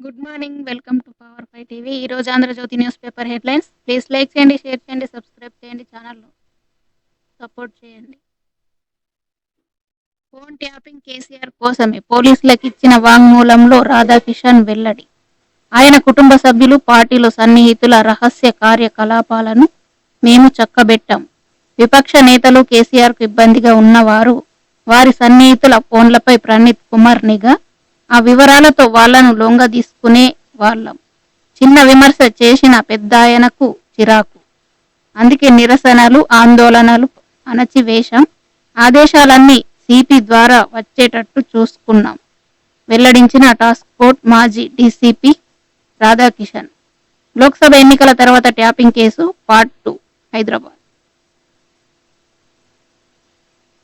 Good morning welcome to power five TV ఈ రోజు Andhra Jyothy news paper headlines. Please like చేయండి share చేయండి subscribe చేయండి ఛానల్ను. సపోర్ట్ చేయండి. ఫోన్ ట్యాపింగ్ కేసీఆర్ కోసమే పోలీసులకు ఇచ్చిన వాంగ్మూలంలో రాధాకిషన్ వెల్లడి. ఆయన కుటుంబ సభ్యులు పార్టీలో సన్నిహితుల రహస్య కార్యకలాపాలను మేము చక్కబెట్టాం. విపక్ష నేతలు కేసీఆర్కు ఇబ్బందిగా ఉన్నవారు వారి సన్నిహితుల ఫోన్లపై ప్రణీత్ కుమార్ నిఘా ఆ వివరాలతో వాళ్ళను లొంగ తీసుకునే వాళ్ళం. చిన్న విమర్శ చేసిన పెద్ద ఆయనకు చిరాకు. అందుకే నిరసనలు ఆందోళనలు అణచివేశాం ఆదేశాలన్నీ సిపి ద్వారా వచ్చేటట్టు చూసుకున్నాం. వెల్లడించిన టాస్క్ ఫోర్స్ మాజీ డీసీపీ రాధాకిషన్. లోక్సభ ఎన్నికల తర్వాత tapping case part two Hyderabad.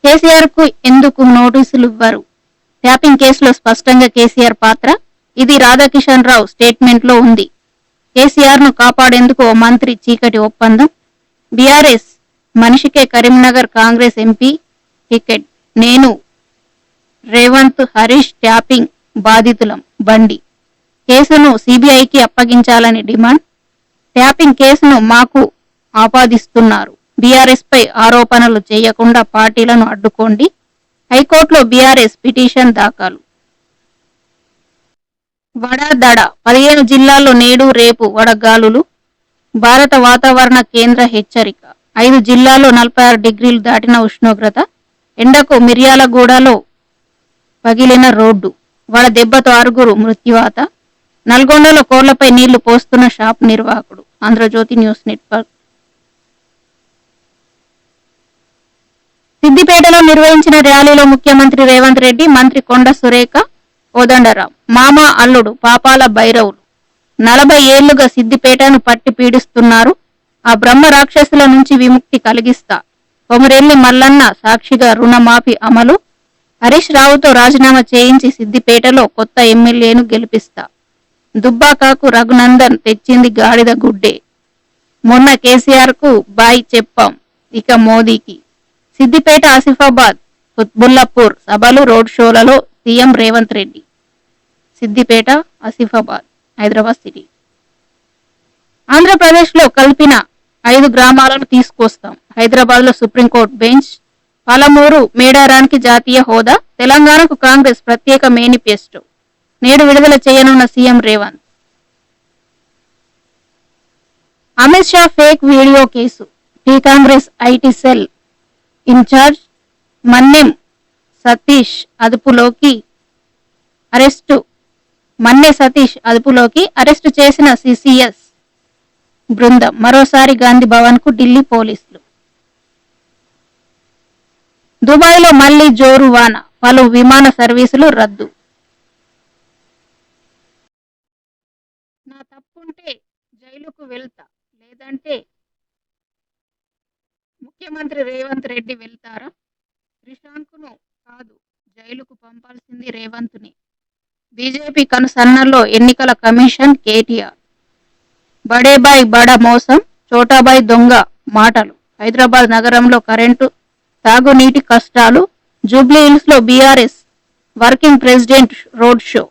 కేసీఆర్కు ఎందుకు నోటీసులు ఇవ్వరు ట్యాపింగ్ కేసులో స్పష్టంగా కేసీఆర్ పాత్ర. ఇది రాధాకిషన్ రావు స్టేట్మెంట్లో ఉంది. కేసీఆర్ను కాపాడేందుకు ఓ మంత్రి చీకటి ఒప్పందం. బీఆర్ఎస్ మనిషికే కరీంనగర్ కాంగ్రెస్ ఎంపీ టికెట్. నేను రేవంత్ హరీష్ ట్యాపింగ్ బాధితులం. బండి. కేసును సిబిఐకి అప్పగించాలని డిమాండ్. ట్యాపింగ్ కేసును మాకు ఆపాదిస్తున్నారు. బీఆర్ఎస్ పై ఆరోపణలు చేయకుండా పార్టీలను అడ్డుకోండి. హైకోర్టులో బీఆర్ఎస్ పిటిషన్ దాఖలు. వడదడ పదిహేను జిల్లాల్లో నేడు రేపు వడగాలులు భారత వాతావరణ కేంద్ర హెచ్చరిక. ఐదు జిల్లాల్లో నలభై ఆరు డిగ్రీలు దాటిన ఉష్ణోగ్రత ఎండకు మిర్యాలగూడలో పగిలిన రోడ్డు వడ దెబ్బతో ఆరుగురు మృత్యువాత నల్గొండలో కోళ్ళపై నీళ్ళు పోస్తున్న షాప్ నిర్వాహకుడు. Andhrajyothi news network. సిద్దిపేటలో నిర్వహించిన ర్యాలీలో ముఖ్యమంత్రి రేవంత్ రెడ్డి మంత్రి కొండ సురేఖ కోదండరాం మామ అల్లుడు పాపాల భైరవులు. నలభై ఏళ్ళుగా సిద్దిపేటను పట్టి పీడిస్తున్నారు. ఆ బ్రహ్మ రాక్షసుల నుంచి విముక్తి కలిగిస్తా కొమరెల్లి మల్లన్న సాక్షిగా రుణమాఫీ అమలు. హరీష్ రావుతో రాజీనామా చేయించి సిద్దిపేటలో కొత్త ఎమ్మెల్యేను గెలిపిస్తా దుబ్బాకాకు రఘునందన్ తెచ్చింది గాడిద గుడ్డే. మొన్న కేసీఆర్కు బాయ్ చెప్పాం ఇక మోదీకి. సిద్దిపేట ఆసిఫాబాద్ కుత్బుల్లాపూర్ సభలు రోడ్ షోలలో సీఎం రేవంత్ రెడ్డి. సిద్దిపేట ఆసిఫాబాద్ హైదరాబాద్ సిటీ. ఆంధ్రప్రదేశ్లో కలిపిన ఐదు గ్రామాలను తీసుకొస్తాం. హైదరాబాద్లో సుప్రీంకోర్టు బెంచ్ పాలమూరు మేడారానికి జాతీయ హోదా తెలంగాణకు కాంగ్రెస్ ప్రత్యేక మేనిఫెస్టో. నేడు విడుదల చేయనున్న CM Revanth. Amit Shah fake video case. T Congress IT cell incharge Mannem Satish అదుపులోకి అరెస్టు మన్నె సతీష్ అదుపులోకి అరెస్టు చేసిన సిసిఎస్ బృందం మరోసారి గాంధీ భవన్కు ఢిల్లీ పోలీసులు. దుబాయ్లో మళ్ళీ జోరు వాన పలు విమాన సర్వీసులు రద్దు. నా తప్పుంటే జైలుకు వెళ్తా లేదంటే ముఖ్యమంత్రి రేవంత్ రెడ్డి వెళ్తారా? త్రిశాంకును కాదు జైలుకు పంపాల్సింది రేవంత్ని. బీజేపీ కనుసన్నల్లో ఎన్నికల కమిషన్ కేటీఆర్. బడేబాయ్ బడ మోసం చోటాబాయ్ దొంగ మాటలు. హైదరాబాద్ నగరంలో కరెంటు తాగునీటి కష్టాలు. జూబ్లీ లో BRS working president road show.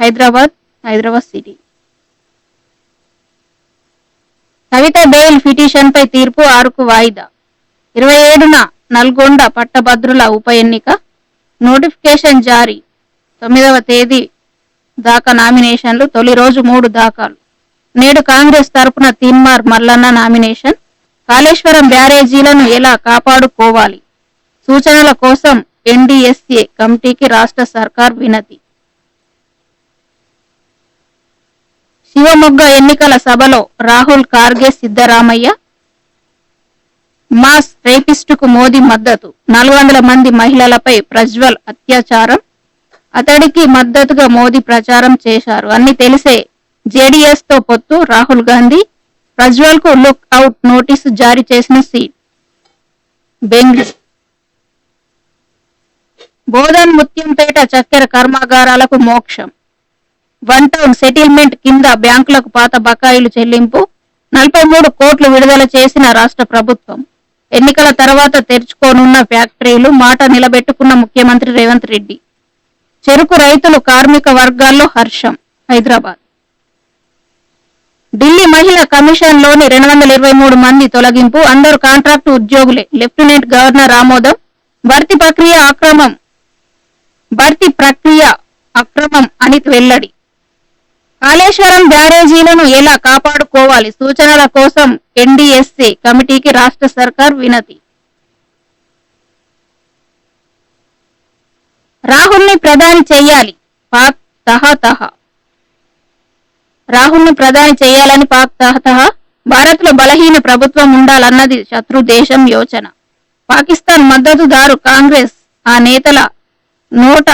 Hyderabad Hyderabad city. Kavitha bail పిటిషన్పై తీర్పు ఆరుకు వాయిదా. ఇరవై ఏడున నల్గొండ పట్టభద్రుల ఉప ఎన్నిక. నోటిఫికేషన్ జారీ. తొమ్మిదవ తేదీ దాకా నామినేషన్లు. తొలి రోజు మూడు దాఖలు. నేడు కాంగ్రెస్ తరపున తీన్మార్ మల్లన్న నామినేషన్. కాళేశ్వరం బ్యారేజీలను ఎలా కాపాడుకోవాలి? సూచనల కోసం ఎన్డీఎస్ఏ కమిటీకి రాష్ట్ర సర్కార్ వినతి. శివమొగ్గ ఎన్నికల సభలో రాహుల్ కార్గే సిద్ధరామయ్య మాస్ రేపిస్టుకు మోదీ మద్దతు. నాలుగు వందల మంది మహిళలపై ప్రజ్వల్ అత్యాచారం. అతడికి మద్దతుగా మోదీ ప్రచారం చేశారు. అన్ని తెలిసే జేడీఎస్తో పొత్తు రాహుల్ గాంధీ. ప్రజ్వల్కు లుక్ అవుట్ నోటీసు జారీ చేసిన సీట్. బెంగళూరు. బోధన్ ముత్యంపేట చక్కెర కర్మాగారాలకు మోక్షం. వన్ టౌన్ సెటిల్మెంట్ కింద బ్యాంకులకు పాత బకాయిలు చెల్లింపు. నలభై మూడు కోట్లు విడుదల చేసిన రాష్ట్ర ప్రభుత్వం. ఎన్నికల తర్వాత తెరుచుకోనున్న ఫ్యాక్టరీలు మాట నిలబెట్టుకున్న ముఖ్యమంత్రి రేవంత్ రెడ్డి. చెరుకు రైతులు కార్మిక వర్గాల్లో హర్షం. హైదరాబాద్. ఢిల్లీ మహిళా కమిషన్లోని రెండు వందల ఇరవై మూడు మంది తొలగింపు అందరూ కాంట్రాక్టు ఉద్యోగులే. లెఫ్టినెంట్ గవర్నర్ ఆమోదం. భర్తీ ప్రక్రియ అక్రమం భర్తీ ప్రక్రియ అక్రమం అని వెల్లడి. కాళేశ్వరం బ్యారేజీలను ఎలా కాపాడుకోవాలి? సూచనల కోసం ఎన్డీఎస్సీ కమిటీకి రాష్ట్ర సర్కార్ వినతి. రాహుల్ని ప్రధాని చేయాలి పాక్ తహతహ రాహుల్ని ప్రధాని చేయాలని పాక్ తహతహ భారత్లో బలహీన ప్రభుత్వం ఉండాలన్నది శత్రు దేశం యోచన. పాకిస్తాన్ మద్దతుదారు కాంగ్రెస్ ఆ నేతల నోట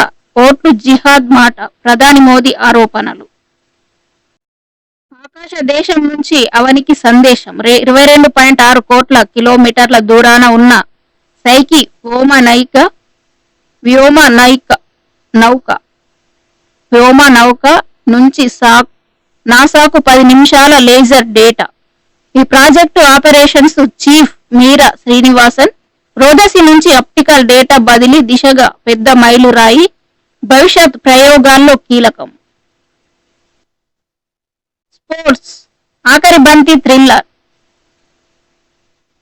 ఓట్లు జిహాద్ మాట. ప్రధాని మోదీ ఆరోపణలు. ఆకాశ దేశం నుంచి అవనికి సందేశం. రే- ఇరవై రెండు పాయింట్ ఆరు కోట్ల కిలోమీటర్ల దూరాన ఉన్న సైకి వ్యోమ నైక వ్యోమ నైక నౌక వ్యోమ నౌక నుంచి సా నాసాకు పది నిమిషాల లేజర్ డేటా. ఈ project operations chief Meera Srinivasan రోదసి నుంచి ఆప్టికల్ డేటా బదిలీ దిశగా పెద్ద మైలురాయి భవిష్యత్ ప్రయోగాల్లో కీలకం. స్పోర్ట్స్ ఆఖరి బంతి థ్రిల్లర్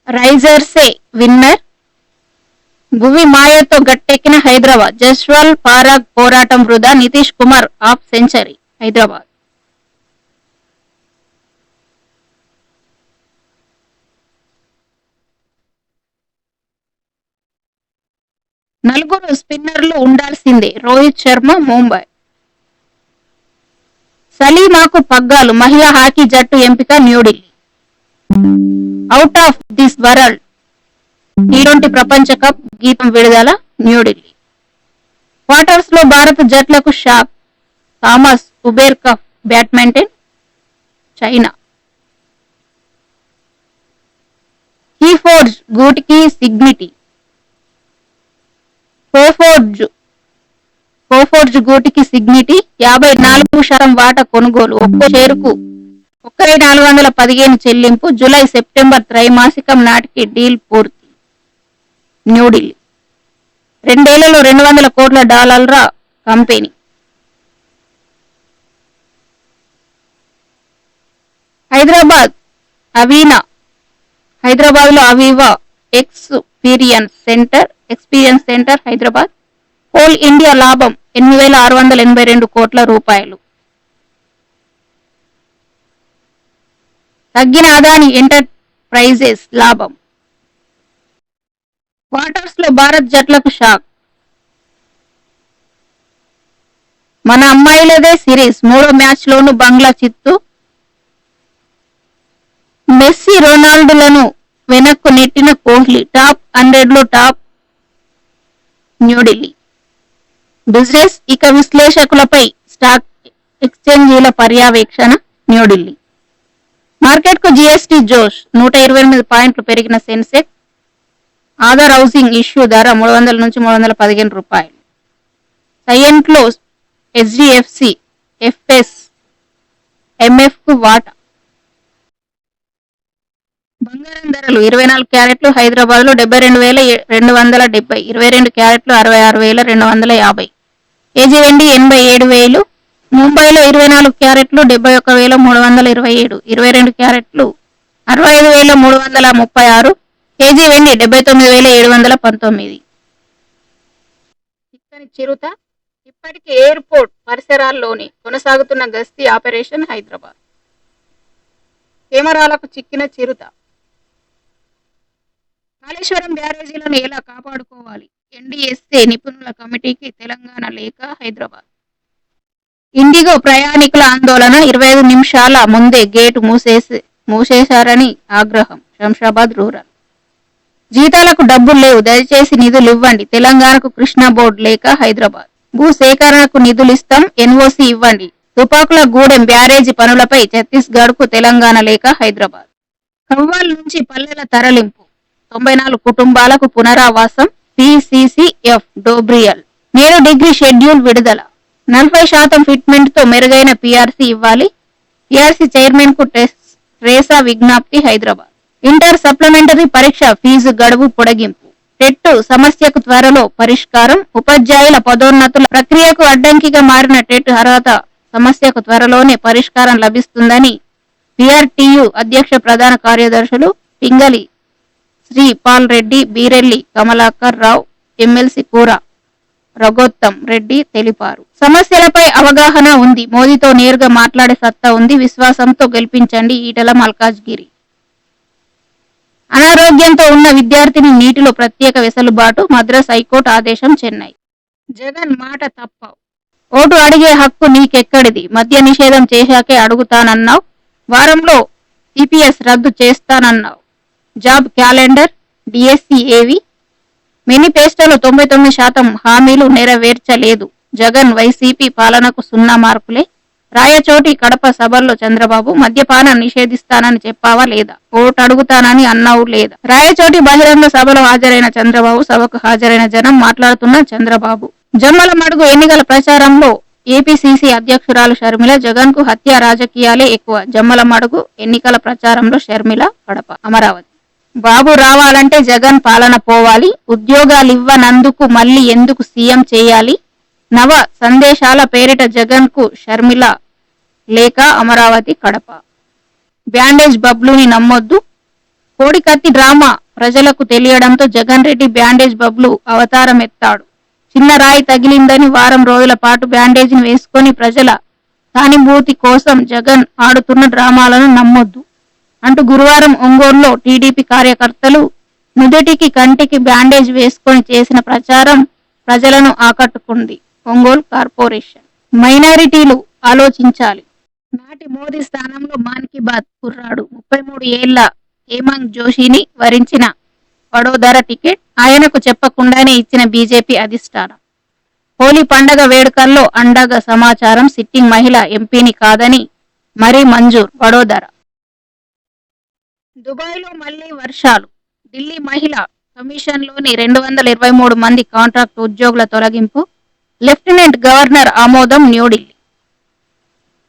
రైజర్సే విన్నర్ భువి మాయతో గట్టెక్కిన హైదరాబాద్. జస్వాల్ పారాగ్ పోరాటం వృధా. Nitish Kumar half century. Hyderabad. నలుగురు స్పిన్నర్లు ఉండాల్సిందే. రోహిత్ శర్మ ముంబై. సలీమాకు పగ్గాలు మహిళా హాకీ జట్టు ఎంపిక New Delhi out of this world T ప్రపంచ కప్ గీతం విడుదల న్యూఢిల్లీ క్వార్టర్స్లో భారత జట్లకు shock Thomas Uber cup badminton China. Coforge గూటికి సిగ్నిటీ. కోఫోర్జ్ కోఫోర్జ్ గూటికి సిగ్నిటీ యాభై నాలుగు శాతం వాటా కొనుగోలు ఒక్కో షేరుకు ఒక్క నాలుగు వందల పదిహేను చెల్లింపు జూలై సెప్టెంబర్ త్రైమాసికం నాటికి డీల్ పూర్తి. న్యూఢిల్లీ. రెండేళ్ళలో రెండు వందల కోట్ల డాలర్ల కంపెనీ. హైదరాబాద్ అవీనా హైదరాబాద్లో Aviva experience centre experience centre Hyderabad. Coal India లాభం ఎనిమిది వేల ఆరు వందల ఎనభై రెండు కోట్ల రూపాయలు. తగ్గిన అదాని ఎంటర్ప్రైజెస్ లాభం. క్వార్టర్స్లో భారత్ జట్లకు షాక్. మన అమ్మాయిలదే సిరీస్. మూడో మ్యాచ్ లోను బంగ్లా చిత్తు. మెస్సీ రొనాల్డోలను వెనక్కు నెట్టిన కోహ్లీ టాప్ హండ్రెడ్లో టాప్ న్యూఢిల్లీ. బిజినెస్ ఇక విశ్లేషకులపై స్టాక్ ఎక్స్చేంజీల పర్యవేక్షణ న్యూఢిల్లీ. మార్కెట్కు జోష్ నూట ఇరవై ఎనిమిది పాయింట్లు పెరిగిన సెన్సెక్స్. ఆధార్ హౌసింగ్ ఇష్యూ ధర మూడు వందల నుంచి మూడు వందల పదిహేను రూపాయలు. సైఎంట్లో హెచ్డిఎఫ్సి ఎఫ్ఎస్ ఎంఎఫ్కు వాటా. బంగారం ధరలు ఇరవై నాలుగు క్యారెట్లు హైదరాబాద్లో డెబ్బై రెండు వేల రెండు వందల డెబ్బై ఇరవై రెండు క్యారెట్లు అరవై ఆరు వేల రెండు వందల యాభై. కేజీ వెండి ఎనభై ఏడు వేలు. ముంబైలో ఇరవై నాలుగు క్యారెట్లు డెబ్బై ఒక్క వేల మూడు వందల ఇరవై ఏడు ఇరవై రెండు క్యారెట్లు అరవై ఐదు వేల మూడు వందల ముప్పై ఆరు. కేజీ వెండి డెబ్బై తొమ్మిది వేల ఏడు వందల పంతొమ్మిది. చిక్కని చిరుత ఇప్పటికే ఎయిర్పోర్ట్ పరిసరాల్లోని కొనసాగుతున్న గస్తీ ఆపరేషన్ హైదరాబాద్. కెమెరాలకు చిక్కిన చిరుత. కాళేశ్వరం బ్యారేజీలను ఎలా కాపాడుకోవాలి? ఎన్డీఎస్ఏ నిపుణుల కమిటీకి తెలంగాణ లేఖ హైదరాబాద్. ఇండిగో ప్రయాణికుల ఆందోళన ఇరవై ఐదు నిమిషాల ముందే గేటు మూసేసి మూసేశారని ఆగ్రహం. శంషాబాద్ రూరల్. జీతాలకు డబ్బులు లేవు దయచేసి నిధులు ఇవ్వండి. తెలంగాణకు కృష్ణా బోర్డు లేక హైదరాబాద్. భూ సేకరణకు నిధులు ఇస్తాం ఎన్ఓసి ఇవ్వండి. తుపాకుల గూడెం బ్యారేజీ పనులపై ఛత్తీస్గఢ్కు తెలంగాణ లేక హైదరాబాద్. కవ్వాల్ నుంచి పల్లెల తరలింపు. తొంభై నాలుగు కుటుంబాలకు పునరావాసం పిసిసిఎఫ్ డోబ్రియల్. నేడు డిగ్రీ షెడ్యూల్ విడుదల. నలభై శాతం ఫిట్మెంట్తో మెరుగైన పిఆర్సీ ఇవ్వాలి. పిఆర్సీ చైర్మన్కు రేసా విజ్ఞప్తి హైదరాబాద్. ఇంటర్ సప్లిమెంటరీ పరీక్ష ఫీజు గడువు పొడిగింపు. టెట్ సమస్యకు త్వరలో పరిష్కారం. ఉపాధ్యాయుల పదోన్నతుల ప్రక్రియకు అడ్డంకిగా మారిన టెట్ అర్హత సమస్యకు త్వరలోనే పరిష్కారం లభిస్తుందని పిఆర్టీయు అధ్యక్ష ప్రధాన కార్యదర్శులు పింగళి శ్రీ పాల్ రెడ్డి బీరెల్లి కమలాకర్ రావు ఎమ్మెల్సీ కూర రఘోత్తం రెడ్డి తెలిపారు. సమస్యలపై అవగాహన ఉంది. మోదీతో నేరుగా మాట్లాడే సత్తా ఉంది. విశ్వాసంతో గెలిపించండి. ఈటల మల్కాజ్గిరి. అనారోగ్యంతో ఉన్న విద్యార్థిని నీటిలో ప్రత్యేక వెసులుబాటు మద్రాస్ హైకోర్టు ఆదేశం చెన్నై. జగన్ మాట తప్పవు. ఓటు అడిగే హక్కు నీకెక్కడిది? మద్య నిషేధం చేశాకే అడుగుతానన్నావు. వారంలో సిపిఎస్ రద్దు చేస్తానన్నావు. జాబ్ క్యాలెండర్ డిఎస్సి ఏవి మేనిఫెస్టోలో తొంభై తొమ్మిది శాతం హామీలు నెరవేర్చలేదు. జగన్ వైసీపీ పాలనకు సున్నా మార్కులే. రాయచోటి కడప సభల్లో చంద్రబాబు మద్యపానం నిషేధిస్తానని చెప్పావా లేదా? ఓటు అడుగుతానని అన్నావు లేదా? రాయచోటి బహిరంగ సభలో హాజరైన చంద్రబాబు సభకు హాజరైన జనం మాట్లాడుతున్న చంద్రబాబు. జమ్మల మడుగు ఎన్నికల ప్రచారంలో ఏపీసీసీ అధ్యక్షురాలు షర్మిల జగన్కు హత్య రాజకీయాలే ఎక్కువ. జమ్మల మడుగు ఎన్నికల ప్రచారంలో షర్మిల కడప అమరావతి. బాబు రావాలంటే జగన్ పాలన పోవాలి ఉద్యోగాలివ్వనందుకు మళ్ళీ ఎందుకు సీఎం చేయాలి? నవ సందేశాల పేరిట జగన్కు షర్మిల లేక అమరావతి కడప. బ్యాండేజ్ బబ్లుని నమ్మొద్దు. కోడికత్తి డ్రామా ప్రజలకు తెలియడంతో జగన్ రెడ్డి బ్యాండేజ్ బబ్లు అవతారం ఎత్తాడు. చిన్న రాయి తగిలిందని వారం రోజుల పాటు బ్యాండేజ్ని వేసుకొని ప్రజల సానుభూతి కోసం జగన్ ఆడుతున్న డ్రామాలను నమ్మొద్దు. అంటూ గురువారం ఒంగోలులో టీడీపీ కార్యకర్తలు నుదుటికి కంటికి బ్యాండేజ్ వేసుకొని చేసిన ప్రచారం ప్రజలను ఆకట్టుకుంది. ఒంగోలు కార్పొరేషన్. మైనారిటీలు ఆలోచించాలి. నాటి మోదీ స్థానంలో మాన్ కీ బాత్ కుర్రాడు. ముప్పై మూడు ఏళ్ళ హేమంత్ జోషిని వరించిన వడోదర టికెట్ ఆయనకు చెప్పకుండానే ఇచ్చిన బీజేపీ అధిష్టానం. హోలీ పండగ వేడుకల్లో అండగా సమాచారం సిట్టింగ్ మహిళ ఎంపీని కాదని మరీ మంజూర్. వడోదర దుబాయ్లో మళ్ళీ వర్షాలు. ఢిల్లీ మహిళ కమిషన్లోని రెండు వందల ఇరవై మూడు మంది కాంట్రాక్ట్ ఉద్యోగుల తొలగింపు. లెఫ్టినెంట్ గవర్నర్ ఆమోదం న్యూఢిల్లీ.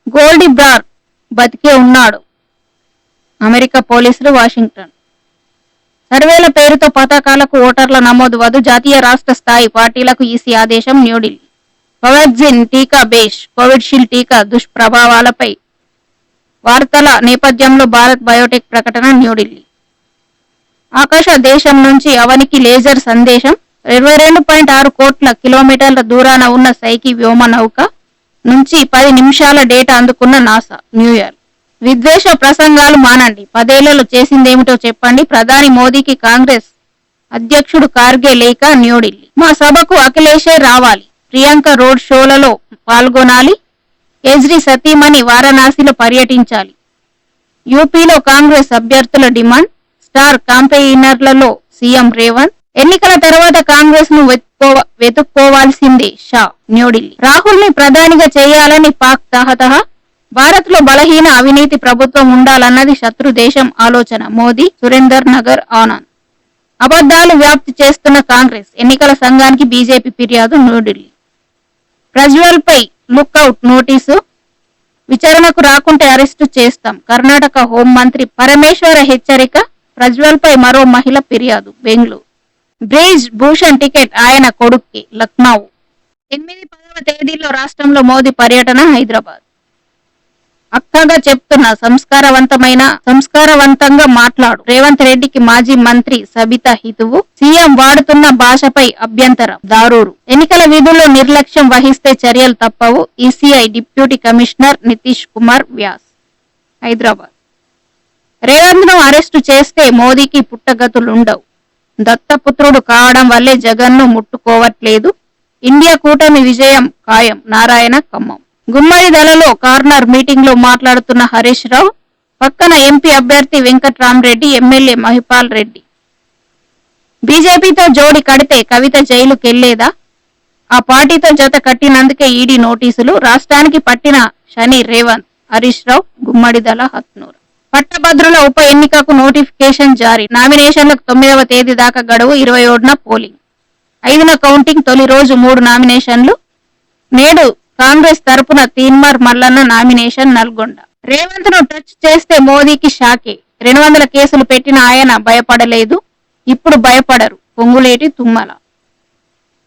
గోల్డీ బ్రార్ బతికే ఉన్నాడు. అమెరికా పోలీసులు వాషింగ్టన్. సర్వేల పేరుతో పతాకాలకు ఓటర్ల నమోదు వద్దు జాతీయ రాష్ట్ర స్థాయి పార్టీలకు ఈసీ ఆదేశం న్యూఢిల్లీ. కోవాక్సిన్ టీకా బేష్ కోవిడ్షీల్డ్ టీకా దుష్ప్రభావాలపై వార్తల నేపథ్యంలో భారత్ బయోటెక్ ప్రకటన న్యూఢిల్లీ. ఆకాశ దేశం నుంచి అవనికి లేజర్ సందేశం. ఇరవై రెండు పాయింట్ ఆరు కోట్ల కిలోమీటర్ల దూరాన ఉన్న సైకి వ్యోమ నౌక నుంచి పది నిమిషాల డేటా అందుకున్న నాసా న్యూయార్క్ విద్వేష ప్రసంగాలు మానండి. పదేళ్ళలో చేసిందేమిటో చెప్పండి. ప్రధాని మోదీకి కాంగ్రెస్ అధ్యక్షుడు కార్గే లేక న్యూఢిల్లీ. మా సభకు అఖిలేషే రావాలి. ప్రియాంక రోడ్ షోలలో పాల్గొనాలి. కేజ్రీ సతీమణి వారణాసిలో పర్యటించాలి. యూపీలో కాంగ్రెస్ అభ్యర్థుల డిమాండ్ స్టార్ కాంపెయినర్లలో సీఎం రేవంత్ ఎన్నికల తర్వాత కాంగ్రెస్ను వెతుక్కో- వెతుక్కోవాల్సిందే షా న్యూఢిల్లీ. రాహుల్ని ప్రధానిగా చేయాలని పాక్ తహతహ భారత్లో బలహీన అవినీతి ప్రభుత్వం ఉండాలన్నది శత్రు దేశం ఆలోచన మోదీ సురేందర్ నగర్ ఆనంద్. అబద్ధాలు వ్యాప్తి చేస్తున్న కాంగ్రెస్ ఎన్నికల సంఘానికి బీజేపీ ఫిర్యాదు న్యూఢిల్లీ. ప్రజ్వల్ పై లుక్అవుట్ నోటీసు విచారణకు రాకుంటే అరెస్టు చేస్తాం. కర్ణాటక హోంమంత్రి పరమేశ్వర హెచ్చరిక ప్రజ్వల్పై మరో మహిళ ఫిర్యాదు బెంగళూరు. బ్రిజ్ భూషణ్ టికెట్ ఆయన కొడుక్కి లక్నో. ఎనిమిది పదవ తేదీలో రాష్ట్రంలో మోదీ పర్యటన హైదరాబాద్. అక్కగా చెప్తున్న సంస్కారవంతమైన సంస్కారవంతంగా మాట్లాడు. రేవంత్ రెడ్డికి మాజీ మంత్రి సబితా హితువు. సీఎం వాడుతున్న భాషపై అభ్యంతరం. దారూరు. ఎన్నికల విధుల్లో నిర్లక్ష్యం వహిస్తే చర్యలు తప్పవు. ECI deputy commissioner Nitish Kumar Vyas. Hyderabad. రేవంత్ను arrest చేస్తే మోదీకి పుట్టగతులుండవు. దత్తపుత్రుడు కావడం వల్లే జగన్ను ముట్టుకోవట్లేదు. ఇండియా కూటమి విజయం ఖాయం. నారాయణ ఖమ్మం. గుమ్మడిదలలో కార్నర్ మీటింగ్లో మాట్లాడుతున్న హరీష్ రావు పక్కన ఎంపీ అభ్యర్థి వెంకట్రామరెడ్డి ఎమ్మెల్యే మహిపాల్ రెడ్డి. బీజేపీతో జోడి కడితే కవిత జైలుకెళ్ళేదా? ఆ పార్టీతో జత కట్టినందుకే ఈడీ నోటీసులు రాష్ట్రానికి పట్టిన శని రేవంత్ హరీష్ రావు గుమ్మడిదల హత్నూరు. పట్టభద్రుల ఉప ఎన్నికకు నోటిఫికేషన్ జారీ. నామినేషన్లకు తొమ్మిదవ తేదీ దాకా గడువు ఇరవై ఏడున పోలింగ్. ఐదున కౌంటింగ్ తొలి రోజు మూడు నామినేషన్లు. నేడు కాంగ్రెస్ తరపున తీన్మార్ మల్లన్న నామినేషన్ నల్గొండ. రేవంత్ను టచ్ చేస్తే మోదీకి షాకే. రెండు వందల కేసులు పెట్టిన ఆయన భయపడలేదు. ఇప్పుడు భయపడరు. పొంగులేటి తుమ్మల.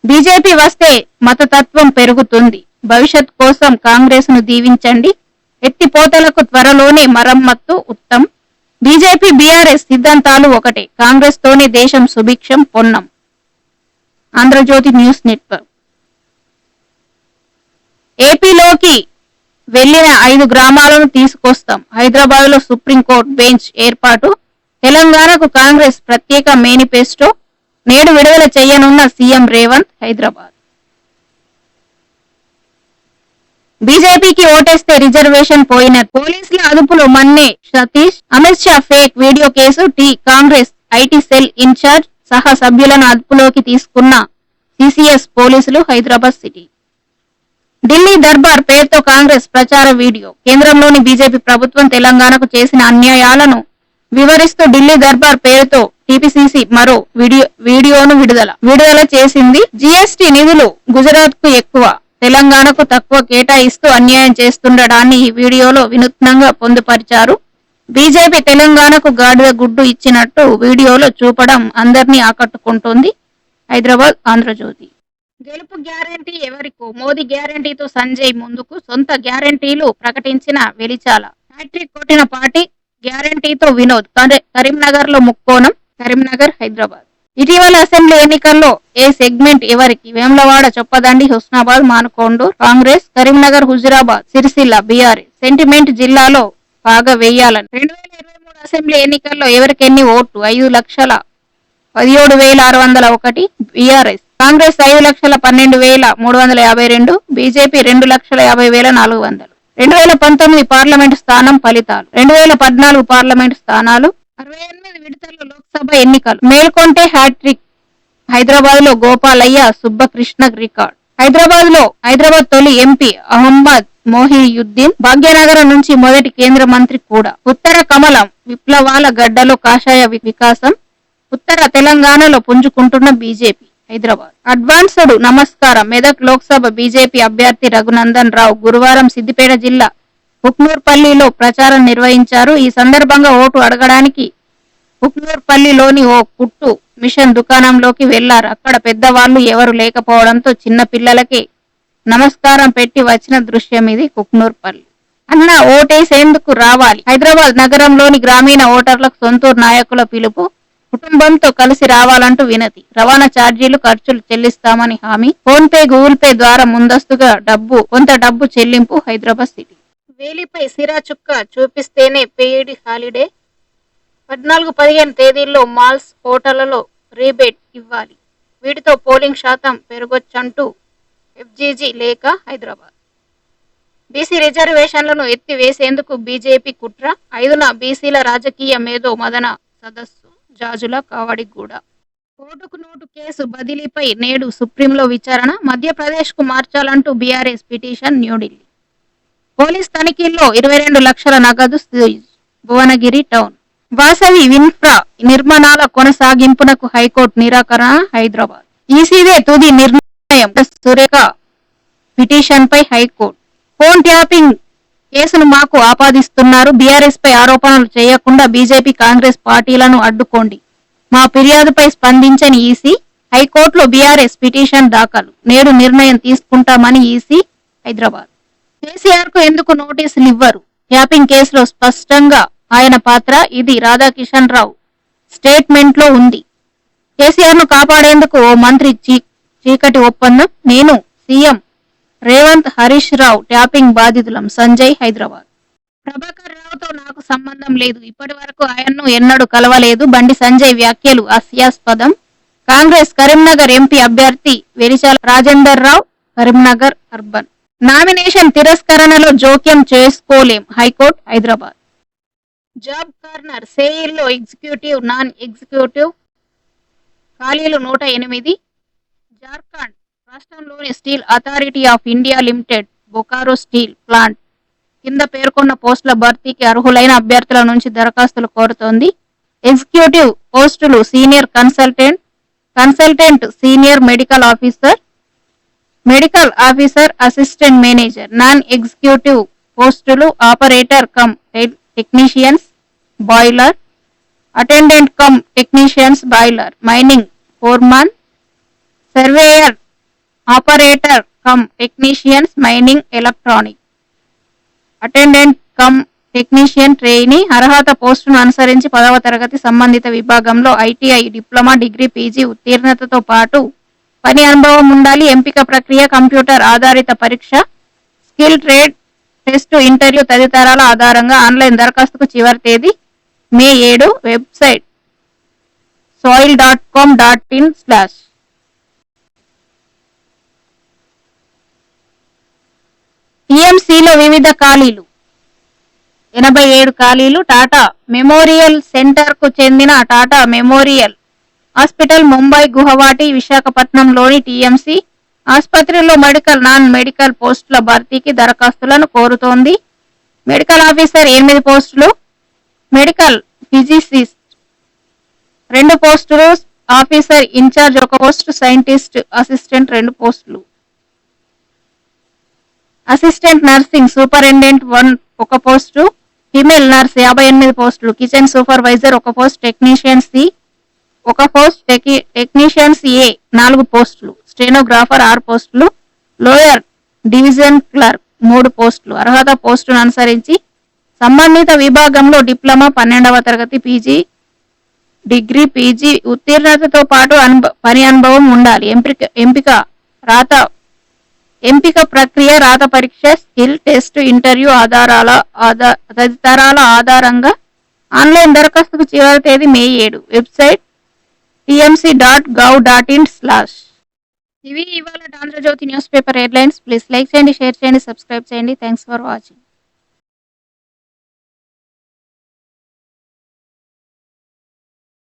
బీజేపీ వస్తే మతతత్వం పెరుగుతుంది. భవిష్యత్ కోసం కాంగ్రెస్ను దీవించండి ఎత్తిపోతలకు త్వరలోనే మరమ్మత్తు ఉత్తమ్. బీజేపీ బీఆర్ఎస్ సిద్ధాంతాలు ఒకటే. కాంగ్రెస్ తోనే దేశం సుభిక్షం పొన్నం. Andhrajyothi news network. ఏపీలోకి వెళ్ళిన ఐదు గ్రామాలను తీసుకొస్తాం. హైదరాబాద్లో సుప్రీంకోర్టు బెంచ్ ఏర్పాటు తెలంగాణకు కాంగ్రెస్ ప్రత్యేక మేనిఫెస్టో నేడు విడుదల చేయనున్న సీఎం రేవంత్ హైదరాబాద్. బీజేపీకి ఓటేస్తే రిజర్వేషన్ పోయిన పోలీసుల అదుపులో Manne Satish Amit Shah fake video case T Congress IT cell incharge సహా సభ్యులను అదుపులోకి తీసుకున్న సిసిఎస్ పోలీసులు హైదరాబాద్ సిటీ. ఢిల్లీ దర్బార్ పేరుతో కాంగ్రెస్ ప్రచార వీడియో. కేంద్రంలోని బీజేపీ ప్రభుత్వం తెలంగాణకు చేసిన అన్యాయాలను వివరిస్తూ ఢిల్లీ దర్బార్ పేరుతో టీపీసీసీ మరో వీడియో వీడియోను విడుదల విడుదల చేసింది. జీఎస్టీ నిధులు గుజరాత్కు ఎక్కువ తెలంగాణకు తక్కువ కేటాయిస్తూ అన్యాయం చేస్తుండడాన్ని ఈ వీడియోలో వినూత్నంగా పొందుపరిచారు. బీజేపీ తెలంగాణకు గాడిద గుడ్డు ఇచ్చినట్టు వీడియోలో చూపడం అందరినీ ఆకట్టుకుంటోంది. హైదరాబాద్ ఆంధ్రజ్యోతి. గెలుపు గ్యారంటీ ఎవరికో? మోదీ గ్యారంటీతో సంజయ్ ముందుకు సొంత గ్యారంటీలు ప్రకటించిన వెలిచాల. హ్యాట్రిక్ కొట్టిన పార్టీ గ్యారంటీతో వినోద్. కరీంనగర్లో ముక్కోణం కరీంనగర్ హైదరాబాద్. ఇటీవల అసెంబ్లీ ఎన్నికల్లో ఏ సెగ్మెంట్ ఎవరికి? Vemulawada Choppadandi Husnabad Manakondur Congress Karimnagar Huzurabad Sircilla BRS. Sentiment జిల్లాలో బాగా వేయాలని. రెండు వేల ఇరవై మూడు అసెంబ్లీ ఎన్నికల్లో ఎవరికెన్ని ఓట్లు? ఐదు లక్షల పదిహేడు వేల ఆరు వందల ఒకటి బీఆర్ఎస్. కాంగ్రెస్ ఐదు లక్షల పన్నెండు వేల మూడు వందల యాభై రెండు బీజేపీ రెండు లక్షల యాభై వేల నాలుగు వందలు. రెండు వేల పంతొమ్మిది పార్లమెంట్ స్థానం ఫలితాలు. రెండు వేల పద్నాలుగు పార్లమెంట్ స్థానాలు. అరవై ఎనిమిది విడతల్లో లోక్సభ ఎన్నికలు. మేల్కొంటే హ్యాట్రిక్. హైదరాబాద్లో గోపాలయ్య సుబ్బకృష్ణ రికార్డ్. హైదరాబాద్లో హైదరాబాద్ తొలి ఎంపీ అహ్మద్ మోహియుద్దీన్ భాగ్యనగరం నుంచి మొదటి కేంద్ర మంత్రి కూడా. ఉత్తర కమలం విప్లవాల గడ్డలో కాషాయ వికాసం. ఉత్తర తెలంగాణలో పుంజుకుంటున్న బీజేపీ. హైదరాబాద్. అడ్వాన్స్డ్ నమస్కారం. మెదక్ లోక్సభ బీజేపీ అభ్యర్థి రఘునందన్ రావు గురువారం సిద్దిపేట జిల్లా హుక్నూర్పల్లిలో ప్రచారం నిర్వహించారు. ఈ సందర్భంగా ఓటు అడగడానికి హుక్నూర్పల్లిలోని ఓ కుట్టు మిషన్ దుకాణంలోకి వెళ్ళారు. అక్కడ పెద్దవాళ్ళు ఎవరు లేకపోవడంతో చిన్న పిల్లలకి నమస్కారం పెట్టి వచ్చిన దృశ్యం ఇది కుక్నూర్పల్లి అన్న ఓటేసేందుకు రావాలి. హైదరాబాద్ నగరంలోని గ్రామీణ ఓటర్లకు సొంతూరు నాయకుల పిలుపు కుటుంబంతో కలిసి రావాలంటూ వినతి. రవాణా ఛార్జీలు ఖర్చులు చెల్లిస్తామని హామీ. ఫోన్ పే గూగుల్ పే ద్వారా ముందస్తుగా డబ్బు కొంత డబ్బు చెల్లింపు హైదరాబాద్ సిటీ. వేలిపై సిరా చుక్క చూపిస్తేనే పెయిడ్ హాలిడే. పద్నాలుగు పదిహేను తేదీల్లో మాల్స్ హోటళ్ళలో రీబేట్ ఇవ్వాలి. వీటితో పోలింగ్ శాతం పెరగొచ్చంటూ ఎఫ్జీజీ లేక హైదరాబాద్. బీసీ రిజర్వేషన్లను ఎత్తివేసేందుకు బీజేపీ కుట్ర. ఐదున బీసీల రాజకీయ మేధో మదన సదస్సు. జాజుల కావడిగూడ ఓటుకు నోటు కేసు బదిలీపై నేడు సుప్రీంలో విచారణ మధ్యప్రదేశ్కు మార్చాలంటూ బీఆర్ఎస్ పిటిషన్ న్యూఢిల్లీ. పోలీస్ తనిఖీల్లో ఇరవై రెండు లక్షల నగదు భువనగిరి టౌన్. వాసవి విన్ఫ్రా నిర్మాణాల కొనసాగింపునకు హైకోర్టు నిరాకరణ హైదరాబాద్. ఈసీదే తుది నిర్ణయం సురేఖ పిటిషన్పై హైకోర్టు. ఫోన్ ట్యాపింగ్ కేసును మాకు ఆపాదిస్తున్నారు. బీఆర్ఎస్ పై ఆరోపణలు చేయకుండా బీజేపీ కాంగ్రెస్ పార్టీలను అడ్డుకోండి. మా ఫిర్యాదుపై స్పందించని ఈసీ హైకోర్టులో బీఆర్ఎస్ పిటిషన్ దాఖలు. నేడు నిర్ణయం తీసుకుంటామని ఈసీ హైదరాబాద్. కేసీఆర్కు ఎందుకు నోటీసులు ఇవ్వరు ట్యాపింగ్ కేసులో స్పష్టంగా ఆయన పాత్ర ఇది. రాధాకిషన్ రావు స్టేట్మెంట్లో ఉంది. కేసీఆర్ను కాపాడేందుకు ఓ మంత్రి చీ- చీకటి ఒప్పందం. నేను సీఎం రేవంత్ హరీష్ రావు ట్యాపింగ్ బాధితులం. సంజయ్ హైదరాబాద్. ప్రభాకర్ రావుతో నాకు సంబంధం లేదు. ఇప్పటి వరకు ఆయన్ను ఎన్నడూ కలవలేదు. బండి సంజయ్ వ్యాఖ్యలు హాస్యాస్పదం. కాంగ్రెస్ కరీంనగర్ ఎంపీ అభ్యర్థి వెలిచాల రాజేందర్ రావు కరీంనగర్ అర్బన్. నామినేషన్ తిరస్కరణలో జోక్యం చేసుకోలేం. High court Hyderabad. Job corner సేయిల్లో executive non executive ఖాళీలు నూట ఎనిమిది. జార్ఖండ్ రాష్ట్రంలోని steel authority of India limited Bokaro steel plant కింద పేర్కొన్న పోస్టుల భర్తీకి అర్హులైన అభ్యర్థుల నుంచి దరఖాస్తులు కోరుతోంది. ఎగ్జిక్యూటివ్ పోస్టులు senior consultant consultant senior medical officer medical officer assistant manager non executive పోస్టులు operator cum technicians boiler attendant cum technicians boiler mining foreman surveyor operator cum technicians mining electronic attendant cum technician trainee అర్హత పోస్టును అనుసరించి పదవ తరగతి సంబంధిత విభాగంలో ITI diploma degree PG ఉత్తీర్ణతతో పాటు పని అనుభవం ఉండాలి. ఎంపిక ప్రక్రియ కంప్యూటర్ ఆధారిత పరీక్ష స్కిల్ ట్రేడ్ టెస్ట్ ఇంటర్వ్యూ తదితరాల ఆధారంగా ఆన్లైన్ దరఖాస్తుకు చివరి తేదీ మే ఏడు website sail dot com dot in slash టీఎంసీలో వివిధ ఖాళీలు. ఎనభై ఏడు ఖాళీలు. టాటా మెమోరియల్ సెంటర్కు చెందిన Tata memorial hospital Mumbai Guwahati విశాఖపట్నంలోని టీఎంసీ ఆసుపత్రిలో మెడికల్ నాన్ మెడికల్ పోస్టుల భర్తీకి దరఖాస్తులను కోరుతోంది. మెడికల్ ఆఫీసర్ ఎనిమిది పోస్టులు మెడికల్ ఫిజిసిస్ట్ రెండు పోస్టులు ఆఫీసర్ ఇన్ఛార్జ్ ఒక పోస్ట్ సైంటిస్ట్ అసిస్టెంట్ రెండు పోస్టులు. అసిస్టెంట్ నర్సింగ్ సూపరింటెండెంట్ వన్ ఒక పోస్టు ఫిమేల్ నర్స్ యాభై ఎనిమిది పోస్టులు కిచెన్ సూపర్వైజర్ ఒక పోస్ట్ టెక్నీషియన్ సి ఒక పోస్ట్ టెకి- టెక్నీషియన్స్ ఏ నాలుగు పోస్టులు స్టెనోగ్రాఫర్ ఆరు పోస్టులు లోయర్ డివిజన్ క్లర్క్ మూడు పోస్టులు. అర్హత పోస్టును అనుసరించి సంబంధిత విభాగంలో డిప్లొమా పన్నెండవ తరగతి పీజీ డిగ్రీ పీజీ ఉత్తీర్ణతతో పాటు అనుభ- పని అనుభవం ఉండాలి. ఎంపిక ఎంపిక రాత ఎంపిక ప్రక్రియ రాత పరీక్ష స్కిల్ టెస్ట్ ఇంటర్వ్యూ ఆధారాల ఆధార తదితరాల ఆధారంగా ఆన్లైన్ దరఖాస్తుకు చివరి తేదీ మే ఏడు. Website TMC dot gov dot in slash ఇవి ఇవాళ Andhrajyothi news paper headlines. Please like చేయండి షేర్ చేయండి సబ్స్క్రైబ్ చేయండి. Thanks for watching.